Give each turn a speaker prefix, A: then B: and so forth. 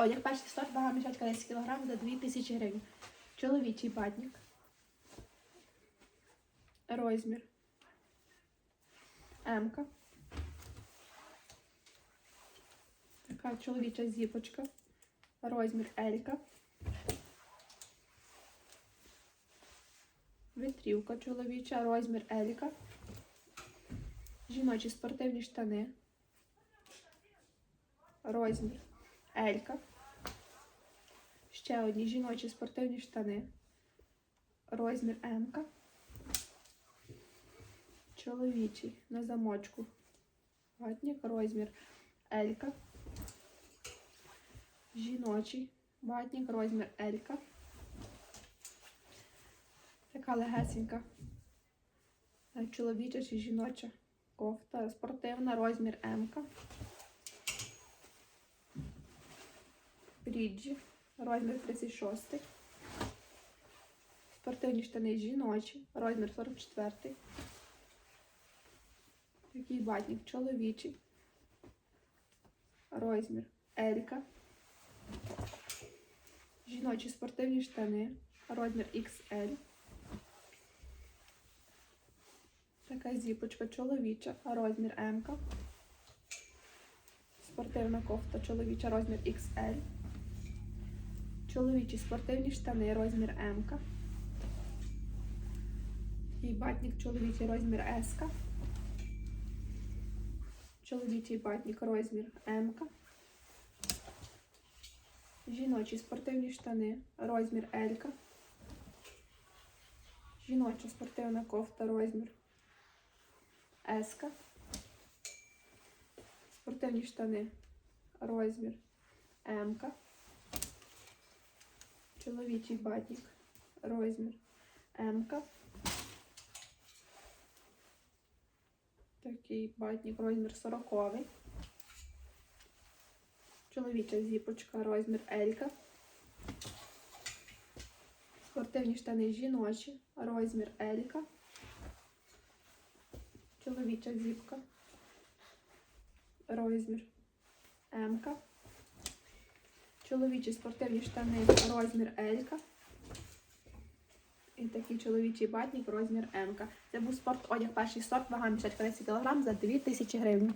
A: одяг перший сорт, вага мішечка 10 кг за 2000 гривень. Чоловічий батник. Розмір. М-ка. Така чоловіча зіпочка. Розмір Елька. Витрівка чоловіча, розмір Елька. Жіночі спортивні штани. Розмір Елька. Ще одні жіночі спортивні штани. Розмір М. Чоловічий на замочку. Ватник, розмір Елька. Жіночий ватник, розмір Елька. Така легесенька. е, Чоловіча чи жіноча кофта. Спортивна, розмір М. Бріджі, розмір 36. Спортивні штани жіночі, розмір 44. Такий батник чоловічий. Розмір Елька. Жіночі спортивні штани, розмір XL. Така зіпочка чоловіча, розмір М. Спортивна кофта чоловіча, розмір XL. Чоловічі спортивні штани, розмір М. І батник чоловічий розмір С. Чоловічий батник розмір М. Жіночі спортивні штани, розмір Л. Жіноча спортивна кофта, розмір С. Спортивні штани, розмір М. Чоловічий батник, розмір М. Такий батник, розмір 40. Чоловіча зіпочка, розмір L. Спортивні штани жіночі, розмір L. Чоловіча зіпка, розмір М. Чоловічі спортивні штани, розмір L. І такий чоловічий батник, розмір М. Це був спорт одяг перший сорт, вага мішечка 10 кг за 2000 гривень.